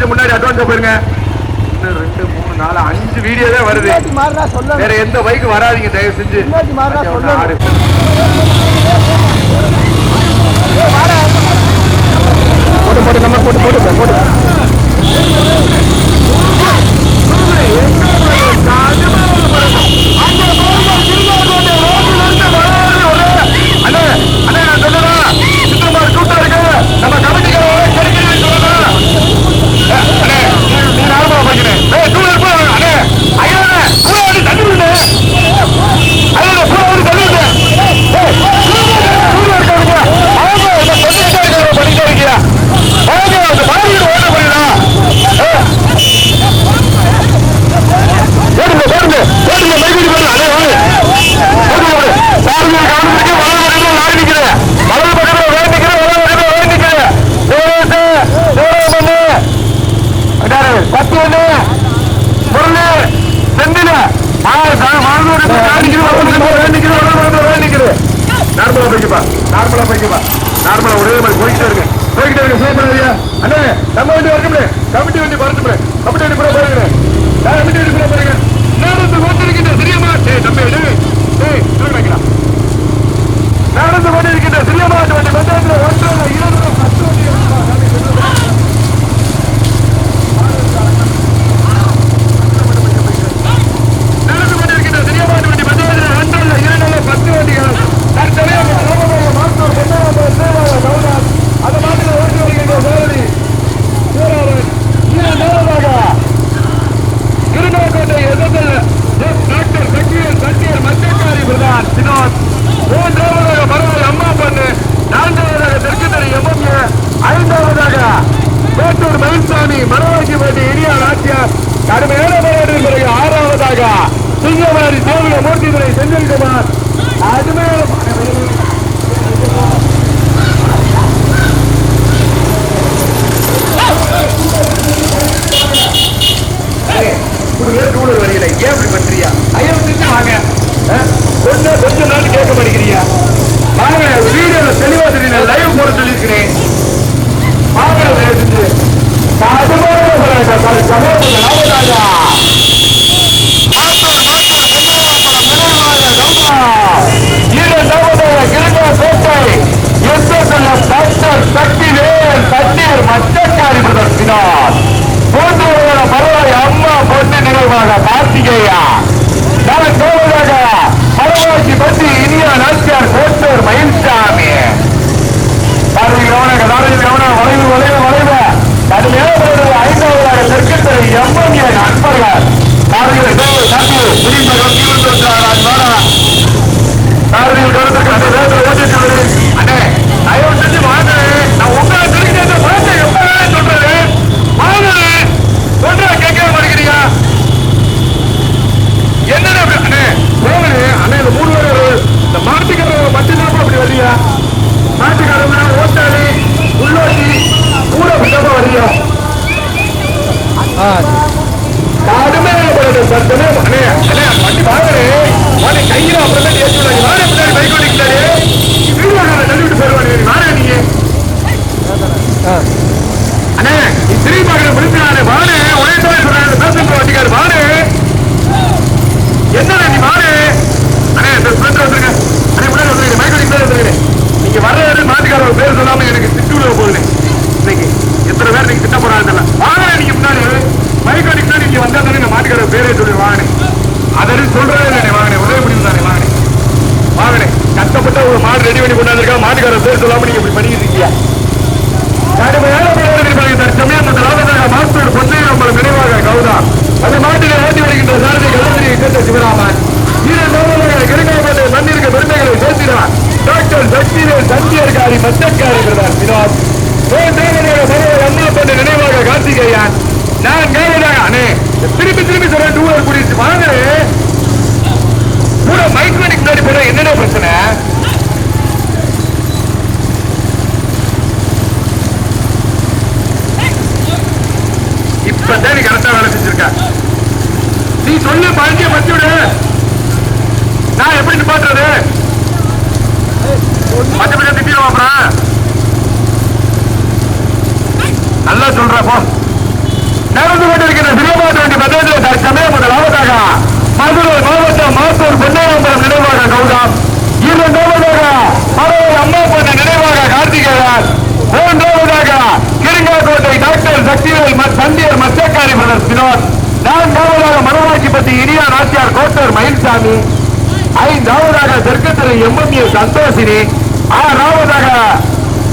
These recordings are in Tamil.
கொஞ்சம் முன்னாடி அட்வான்ஸ் போயிருங்க. ரெண்டு மூணு நாலு அஞ்சு வீடியோவே வருது. வேற எந்த பைக் வராதிங்க தயவு செஞ்சு. ஆறு போட்டு போட்டு நம்ம போட்டு போட்டு போட்டு சரியமான மந்திரத்தில் கடுமையான சத்தமே அண்ணே அண்ணே வண்டி வாங்குறேன் வாடகை கையில அப்புறம் ஏற்றி விடாங்க வாடகை பின்னாடி பைக் ஓட்டிக்கிட்டாரு வீடு வாங்க தள்ளிவிட்டு போயிருவாங்க வாடகை நீங்க அண்ணே திரும்பி பார்க்குற முடிஞ்சானே வாடகை ஒரே தோழி சொல்றாங்க பேசுகிற வண்டிக்காரு வாடகை என்ன நீ வாடகை அண்ணே இந்த ஸ்பெண்ட் வந்துருங்க அண்ணே முன்னாடி வந்துருங்க பைக் ஓட்டிக்கிட்டே வந்துருங்க நீங்க வர்ற மாட்டுக்காரர் பேர் சொல்லாம எனக்கு சிட்டூரில் போடுறேன் இன்னைக்கு எத்தனை பேர் நீங்க திட்ட போறாங்க தெரியல வாங்கினா நீங்க முன்னாடி மைக் அடிக்கா நீங்க வந்தா தானே இந்த மாட்டுக்கிற பேரே சொல்லி வாங்கினே அதனு சொல்றதே தானே வாங்கினே உதவி முடியும் தானே வாங்க வாங்கினே கஷ்டப்பட்ட ஒரு மாடு ரெடி பண்ணி கொண்டாந்துருக்கா மாட்டுக்கார பேர் சொல்லாம நீங்க இப்படி பண்ணிக்கிட்டு இருக்கீங்க பத்து பத்து திட்டிடுவோம் அப்புறம். நல்லா சொல்ற போ. நடந்து கொண்டிருக்கிற விரும்பாட்டு வண்டி பதவியில் தற்சமயம் முதலாவதாக மதுரை மாவட்டம் மாத்தூர் பொன்னையம்பலம் நினைவாக கௌதம். இரண்டாவதாக மதுரை அம்மா பொண்ணு நினைவாக கார்த்திகேயன். மூன்றாவதாக கிருங்காக்கோட்டை டாக்டர் சக்திவேல் தந்தியர் மத்தியக்காரி மலர் சினோத் நான்காவதாக மனோராட்சிப்பட்டி இனியா நாச்சியார் கோட்டர் மயில்சாமி. ஐந்தாவதாக தெற்கு திரு எம்எம்ஏ சந்தோஷினி. ஆறாவதாக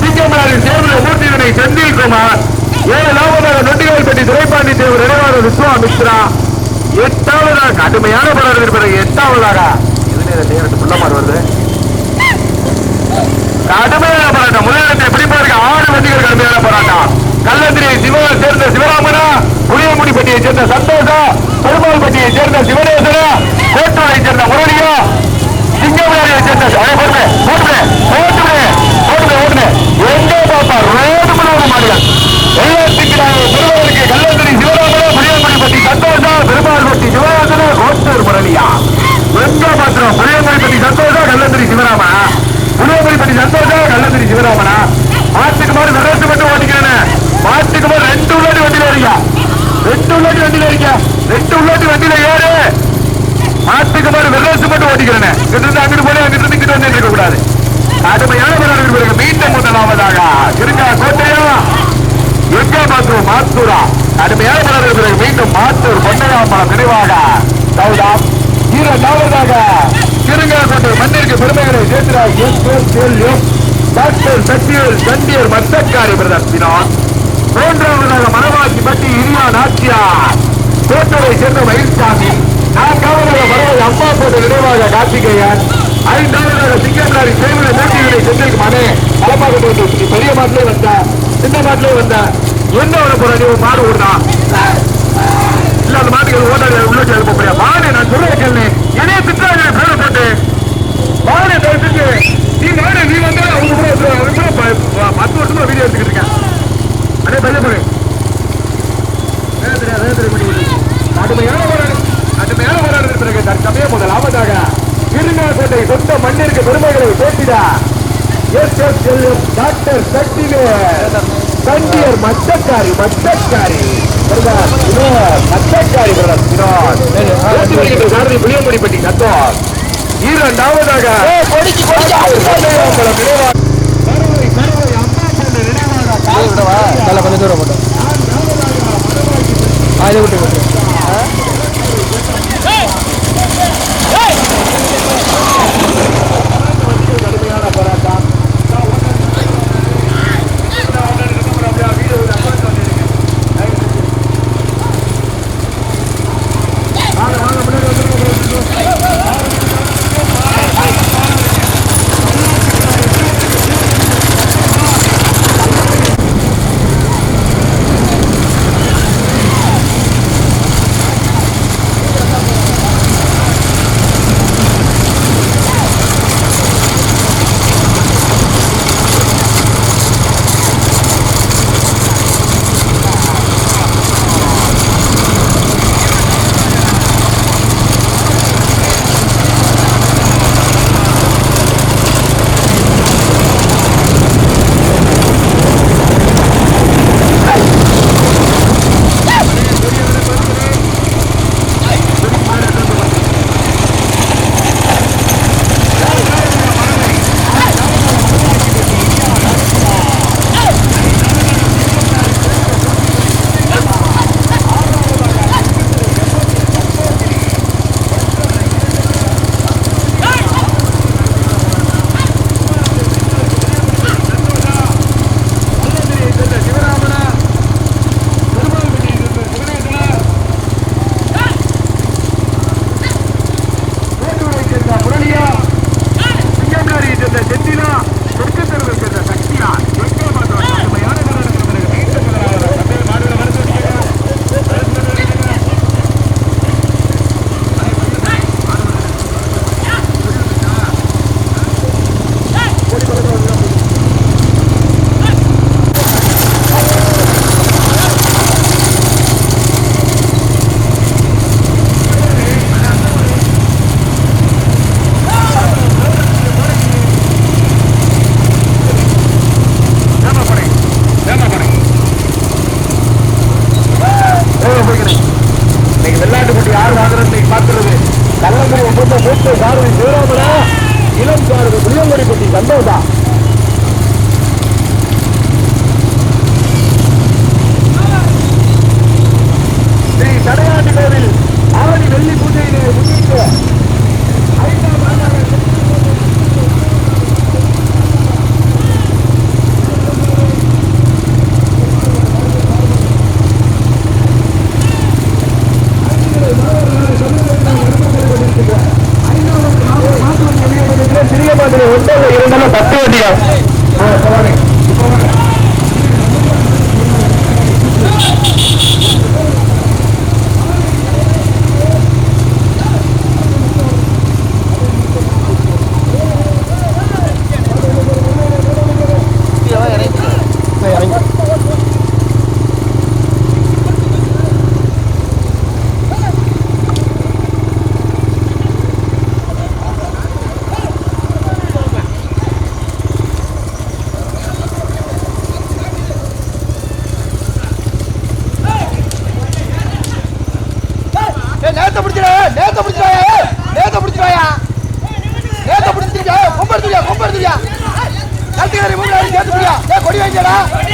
சிங்கமேலின் தேர்தல் மூர்த்தியினை செந்தில்குமார் ஏழாவதாக நொண்டிகால்பட்டி துரைப்பாண்டி தேவர் இடைவாளர் விஸ்வா மிஸ்ரா எட்டாவதாக கடுமையான படம் பிறகு எட்டாவதாக. நேரத்து புள்ளமாறு வருது. கடுமையான போராட்டம். முதலிடத்தை பிடிப்பதற்கு ஆறு வண்டிகள் கடுமையான போராட்டம். கள்ளந்திரியை சிவ சேர்ந்த சிவராமனா புளியங்குடிப்பட்டியை சேர்ந்த சந்தோஷா பெருமாள்பட்டியை சேர்ந்த சிவநேசனா கோட்டூரை சேர்ந்த முரளியா ரெண்டு உள்ளாட்டி வண்டியில இருக்க ரெண்டு உள்ளாட்டி வண்டியில ரெண்டு ஏறு மாட்டுக்கு மாதிரி விரட்டு மட்டும் ஓட்டிக்கிறேன். இங்கிட்டு இருந்து அங்கிட்டு போய் அங்கிட்டு இருந்து இங்கிட்டு வந்து இருக்க கூடாது. கடுமையான விளையாட்டு பிறகு மீண்டும் முதலாவதாக இருக்கா கோட்டையா எங்க மாத்தூர்? மாத்தூரா? கடுமையான விளையாட்டு பிறகு மீண்டும் மாத்தூர் பொன்னகாம்பலம் நினைவாக. சௌதா இரண்டாவதாக திருங்காக்கோட்டை மண்ணிற்கு பெருமைகளை சேர்க்கிறார் எஸ் செல்லும் டாக்டர் சத்தியல் சண்டியர் மத்தக்காரி பிரதர் தினம் மூன்றாவதாக மனவாசி பட்டி இரியா நாச்சியார். கோட்டரை சேர்ந்த மயில்சாமி. நான்காவதாக பரவாயில்ல அம்மா போட்ட நினைவாக கார்த்திகேயன். ஐந்தாவதாக சிங்கம்லாரி சேவல மூட்டிகளை சென்னைக்கு மனே பலமாக போட்டு பெரிய மாட்டிலே வந்த சின்ன மாட்டிலே வந்த. என்ன வர போற நீ ஒரு மாடு ஓடுனா இல்ல அந்த மாட்டுக்கு ஓட்டாடி உள்ள எழுப்ப போறியா மாடு நான் சொல்ல கேள்வி என்னைய திட்டாங்க பேரை போட்டு மாடு தயவு செஞ்சு நீ மாடு நீ வந்து அவங்க கூட வந்து- அவங்க கூட ப- ப- பத்து வருஷமா வீடியோ எடுத்துக்கிட்டு இருக்கேன் அடே பையன் போடு கடுமையான போராட்டம் கடுமையான போராட்டத்திற்கு பிறகு தற்சமயம் முதலாவதாக திருநாள்கோட்டை சொந்த மண்ணிற்கு பெருமைகளை சேர்த்திடா எஸ் எஸ் செல்லும் டாக்டர் சக்திவேல் சண்டியர் மச்சக்காரி மச்சக்காரி பிரதர், வினோத், மச்சக்காரி பிரதர், வினோத். ஓட்டி வருகின்ற சாரதி புளியமணிப்பட்டி சந்தோஷ் இரண்டாவதாக பொன்னையம்பலம் நினைவாக கருவை, கருவை, அம்மா பொண்ணு நினைவாக காவல் நல்லா கொஞ்சம் தூரம் போட்டோம் ஆ 进来，进来。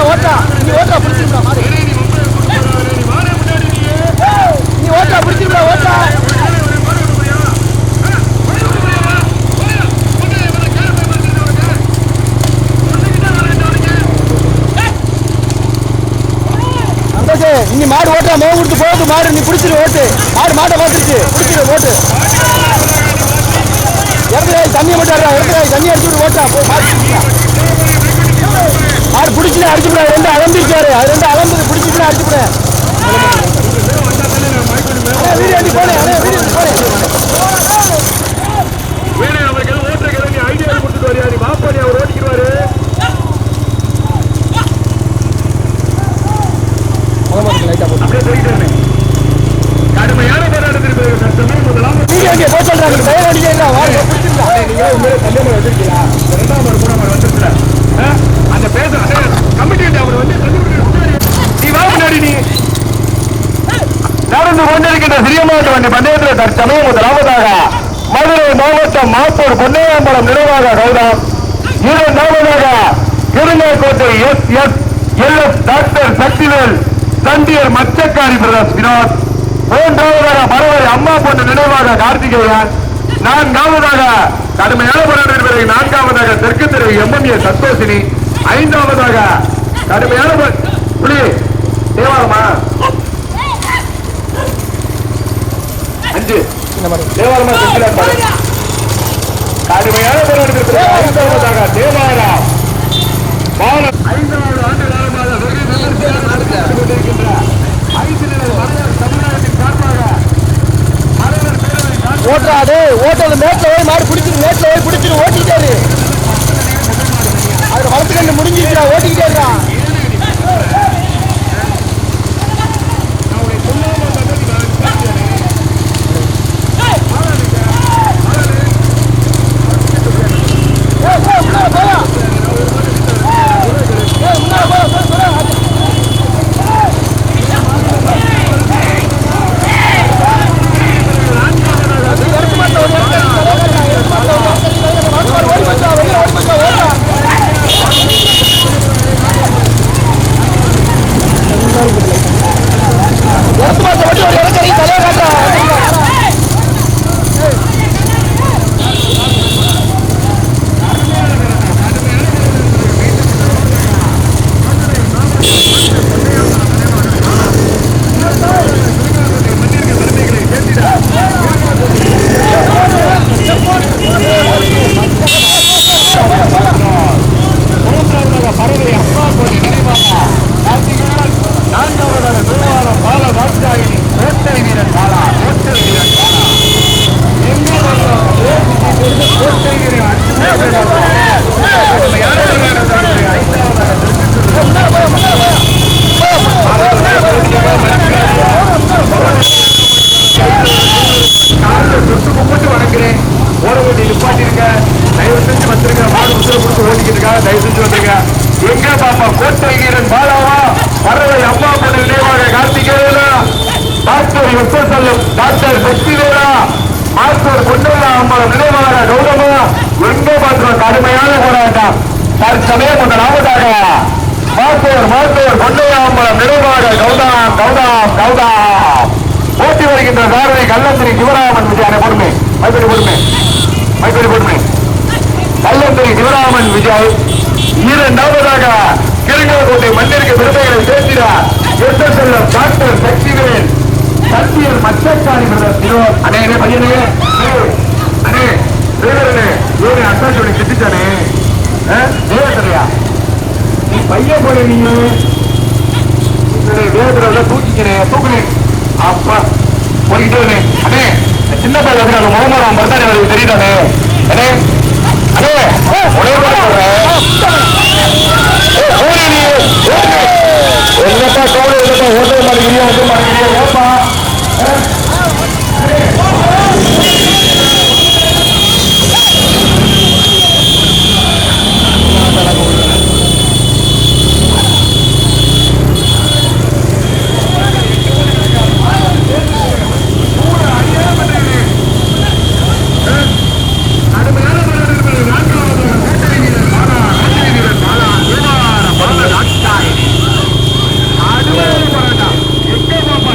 ஓட்டா ஓட்டா. நீ ஓட்டா பிடிச்சிருக்கா மாடு. நீ ஓட்டா பிடிச்சிருக்கா ஓட்டா. நீ மாடு ஓட்டா மோ கொடுத்து போகுது மாடு. நீ பிடிச்சிரு ஓட்டு. மாடு மாட்டை பார்த்துருச்சு பிடிச்சிரு ஓட்டு. இடத்துல தண்ணியை மட்டும் இடத்துல தண்ணி அடிச்சுட்டு ஓட்டா போய் மாடு. பிடிச்சிடா. மாடு பிடிச்சிட்டு அடிச்சு விட ரெண்டு அலம்பிருக்காரு அது ரெண்டு அலம்புது பிடிச்சிட்டு அடிச்சு விட. வீடியோ அடி போனே வீடியோ போனே வேணே அவருக்கு ஓட்டுறதுக்கு நீ ஐடியா கொடுத்துட்டு வரியா நீ வாப்பா நீ அவர் ஓட்டிக்கிடுவாரு அப்படியே சொல்லிட்டு இருந்தேன். கடுமையான போராட்டத்திற்கு சட்டமே முதலாம் வீடியோ அங்கே போக சொல்றாங்க தயவு அடிக்க இல்லை வாங்க பிடிச்சிருக்கா நீங்க உண்மையிலே கல்யாணம் வச்சிருக்கீங்களா இந்த ரெண்டாம் ஒரு மூணாம் ஒரு வந்துருச்சுல ஆ? அந்த பேச கமிட்டி அவர் வந்து சொல்லி கொடுக்குறாரு. நீ வா முன்னாடி நீ நடந்து கொண்டிருக்கின்ற சிறிய மாவட்ட வண்டி பந்தயத்தில் தற்சமயம் முதலாவதாக மதுரை மாவட்டம் மாப்பூர் பொன்னையாம்பலம் நினைவாக கௌதம் இரண்டாவதாக Tirunelveli S S L S doctor Sakthivel சண்டியர் மச்சக்காரி பிரதாஸ் வினோத். மூன்றாவதாக பறவை அம்மா பொண்ணு நினைவாக கார்த்திகேயன். நான்காவதாக கடுமையான போராட்டம் பிறகு நான்காவதாக தெற்கு தெரு எம்எம்ஏ சந்தோஷினி. ஐந்தாவதாக கடுமையான புலி தேவாரமா? அஞ்சு. தேவாரமா செஞ்சிடலாம் பாரு. கடுமையான போராட்டத்திற்கு ஐந்தாவதாக தேவாரா பாலம் ஐந்தாவது ஆண்டு காலமாக நடத்தப்பட்டுக் கொண்டிருக்கின்ற ஐந்து நிலை மறைவர் தமிழ்நாட்டின் சார்பாக ஓட்டுறாடு ஓட்டது மேட்ல போய் மாடு பிடிச்சிரு மேட்ல போய் பிடிச்சிரு ஓட்டிக்கிட்டாரு அதுல வளர்த்து கண்டு முடிஞ்சிருக்கா ஓட்டிக்கிட்டே இருக்கான் ஏய், போ, முன்னால போயா. ஏய், முன்னால போயா, போ, போயா. இறக்கு மாட்டா, ஒரு இடத்துல இறக்கு, இறக்கு மாட்டா, ஒரு இடத்துல இறக்கு, மாட்டு மாடு ஓடி போச்சா, வெளியே ஓடி போச்சா, ஓடுறா. இறக்கு மாட்டை ஓட்டி ஒரு இடத்துல நீ தலையை காட்டுறா. மூன்றாவதாக பறவை அம்மா கோடி நினைவாக கார்த்திகேயன் நான்காவதாக திருவாரம் பால வாத்சாயினி கோட்டை வீரன் பாலா கோட்டை வீரன் பாலா எங்கே வந்தாலும் ஏசி கோட்டை வீரன் கடுமையான போராட்டத்திற்கு ஐந்தாவதாக திருச்சிற்றூர் காலில் தொட்டு கும்பிட்டு வணங்குறேன் ஓட வேண்டிய நிப்பாட்டிருங்க தயவு செஞ்சு வந்துருங்க மாடு உத்தரவு கொடுத்து ஓடிக்கிட்டு இருக்காங்க தயவு செஞ்சு வந்துருங்க எங்க பாப்பா வீரன் பாலாவா பறவை அம்மா பொண்ணு நினைவாக கார்த்திகேயனா டாக்டர் எப்ப டாக்டர் சக்திவேலா மாஸ்டர் பொன்னையா அம்மா நினைவாக கௌரவா எங்க பாத்திரம் கடுமையான போராட்டம். தற்சமயம் முதலாவதாக மாஸ்டர் மாஸ்டர் பொன்னையா அம்மா நினைவாக கௌதாம் கௌதாம் கௌதாம். ஓட்டி வருகின்ற சாரதி கல்லந்திரி சிவராமன் விஜய் பொறுமை. மைப்படி பொறுமை. மைப்படி பொறுமை. கல்லந்திரி சிவராமன் விஜய். இரண்டாவதாக கிருங்கோட்டை மண்ணிற்கு பெருமைகளை சேர்க்கிறார் S S L doctor Sakthivel சத்தியர் மச்சக்காரி brother Sivam அண்ணே பையனே ஏய், அண்ணே சேவரனே இவனை அட்டா சொல்லி திட்டானே நீ பையன் போல நீ வேதத்துல தூக்கிக்கிறேன் தூக்குனேன் அப்பா போய்கிட்டே இருந்தேன். அண்ணே சின்ன பையன் முகமரம் மருந்தானே தெரியுதானே? அண்ணே என்னப்பா கவலை இல்லப்பா ஓட்ட மாட்டேங்கிறியா ஓட்ட மாட்டேங்கிறியா ஏப்பா கடுமையான போராட்டத்தில் நான்காவது கூட்டணி வீரர் பாலா கூட்டணி வீரர் பாலா விவகார பால நாட்டாய் கடுமையான போராட்டம் எங்க பாப்பா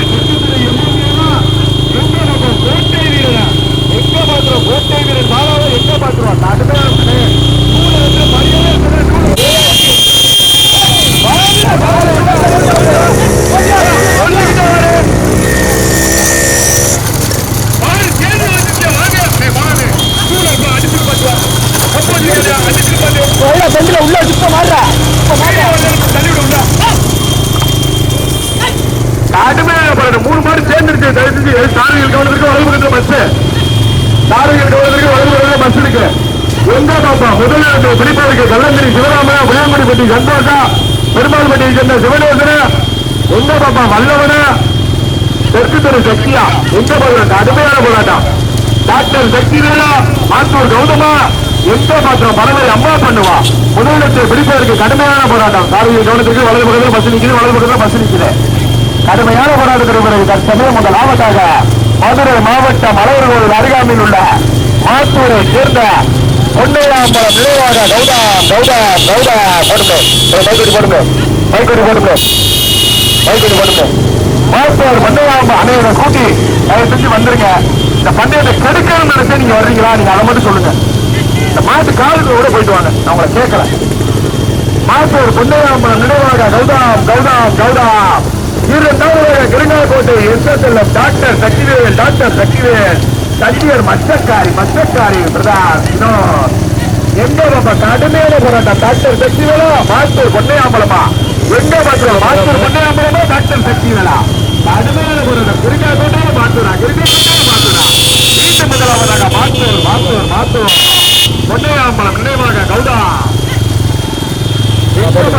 கடுமையான போராட்டம் மூணு மாடு சேர்ந்துருச்சு தயவு செஞ்சு சாரதிகள் கவனத்திற்கு வலது பக்கத்துல பஸ் சாரதிகள் கவனத்திற்கு வலது பக்கத்துல பஸ் இருக்கு எங்க பாப்பா முதலிடத்தை பிடிப்பதற்கு கள்ளந்திரி சிவராம புளியங்குடிப்பட்டி சந்தோஷா பெருமாள்பட்டியை சேர்ந்த சிவனேசன எங்க பாப்பா வல்லவன தெற்கு தெரு சக்தியா எங்க போராட்டம் அருமையான போராட்டம். டாக்டர் சக்தி வேலா மாத்தூர் கௌதமா எந்த பாத்திரம் பரவலை அம்மா பண்ணுவா. முதலிடத்தை பிடிப்பதற்கு கடுமையான போராட்டம். சாரதிகள் கவனத்திற்கு வலது பக்கத்தில் பஸ் நிற்கிறது வலது பக்கத்தில் பஸ் நிற்கிறது கடுமையான போராட்டத்திற்கு பிறகு தற்சமயம் முதலாவதாக மதுரை மாவட்டம் மலையர்கள் அருகாமையில் உள்ள மாத்தூரை சேர்ந்த பொன்னையாம்பலம் நிறைவாக கௌதா கௌதா கௌதா போடுங்க மைக்கடி போடுங்க மைக்கடி போடுங்க மைக்கடி போடுங்க மாத்தூர் பொன்னையாம்பலம் அனைவரும் கூட்டி தயவு செஞ்சு வந்துருங்க. இந்த பந்தயத்தை கெடுக்கணும்னு நினைச்சு நீங்க வர்றீங்களா? நீங்க அதை மட்டும் சொல்லுங்க. இந்த மாட்டு காலுக்கு கூட போயிட்டு வாங்க. நான் உங்களை கேட்கல. மாத்தூர் பொன்னையாம்பலம் நினைவாக கௌதாம் கௌதாம் கௌதாம். இரண்டாவது Kirungakottai SSLM doctor Sakthivel doctor Sakthivel. தண்ணியர் மச்சக்காரி மச்சக்காரி பிரதான் எங்க பாப்பா? கடுமையில போராட்டம். டாக்டர் சக்திவேலா மாஸ்டர் பொன்னையாம்பலமா? எங்க பாத்துருவோம் மாஸ்டர் பொன்னையாம்பலமா டாக்டர் சக்திவேலா? கடுமையில கடுமையான போராட்டம். கிருங்காக்கோட்டை மாத்தூரா? கிருங்காக்கோட்டை மாத்தூரா? வீட்டு முதலாவதாக மாஸ்டர் மாஸ்டர் மாஸ்டர் பொன்னையாம்பலம் நினைவாக கௌதா ஒன்னு